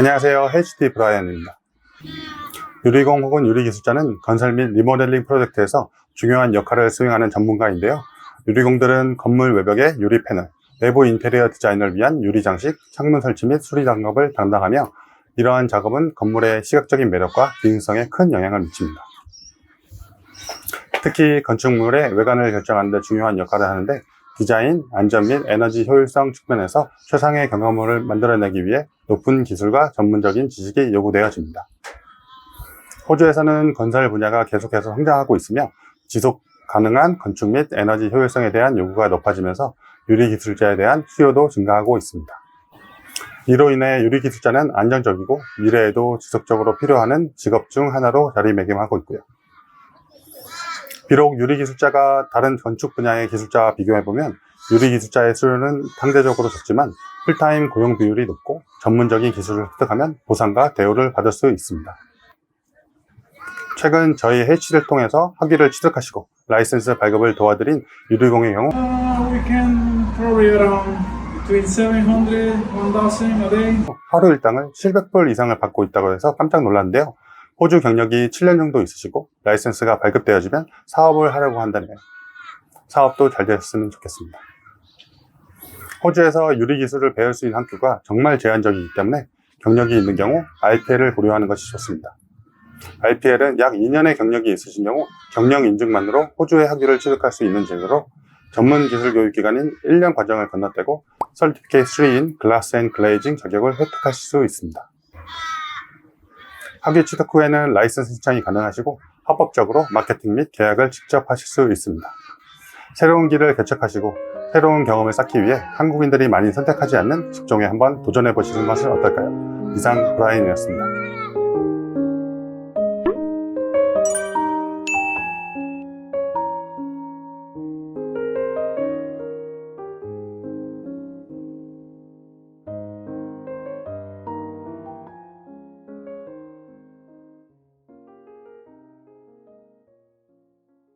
안녕하세요. HD 브라이언입니다. 유리공 혹은 유리기술자는 건설 및 리모델링 프로젝트에서 중요한 역할을 수행하는 전문가인데요. 유리공들은 건물 외벽에 유리 패널, 내부 인테리어 디자인을 위한 유리 장식, 창문 설치 및 수리 작업을 담당하며 이러한 작업은 건물의 시각적인 매력과 기능성에 큰 영향을 미칩니다. 특히 건축물의 외관을 결정하는 데 중요한 역할을 하는데 디자인, 안전 및 에너지 효율성 측면에서 최상의 경험을 만들어내기 위해 높은 기술과 전문적인 지식이 요구되어집니다. 호주에서는 건설 분야가 계속해서 성장하고 있으며 지속 가능한 건축 및 에너지 효율성에 대한 요구가 높아지면서 유리기술자에 대한 수요도 증가하고 있습니다. 이로 인해 유리기술자는 안정적이고 미래에도 지속적으로 필요하는 직업 중 하나로 자리매김하고 있고요. 비록 유리 기술자가 다른 건축 분야의 기술자와 비교해보면 유리 기술자의 수요는 상대적으로 적지만 풀타임 고용 비율이 높고 전문적인 기술을 습득하면 보상과 대우를 받을 수 있습니다. 최근 저희 HD를 통해서 학위를 취득하시고 라이센스 발급을 도와드린 유리공의 경우 we can probably around between 700, 1000 a day. 하루 일당을 700불 이상을 받고 있다고 해서 깜짝 놀랐는데요. 호주 경력이 7년 정도 있으시고 라이센스가 발급되어지면 사업을 하려고 한다네요. 사업도 잘 됐으면 좋겠습니다. 호주에서 유리 기술을 배울 수 있는 학교가 정말 제한적이기 때문에 경력이 있는 경우 RPL을 고려하는 것이 좋습니다. RPL은 약 2년의 경력이 있으신 경우 경력 인증만으로 호주의 학위를 취득할 수 있는 제도로 전문 기술 교육 기관인 1년 과정을 건너뛰고 설티피케이트 3인 글라스 앤 글레이징 자격을 획득하실 수 있습니다. 학위 취득 후에는 라이선스 신청이 가능하시고 합법적으로 마케팅 및 계약을 직접 하실 수 있습니다. 새로운 길을 개척하시고 새로운 경험을 쌓기 위해 한국인들이 많이 선택하지 않는 직종에 한번 도전해 보시는 것은 어떨까요? 이상 브라인이었습니다.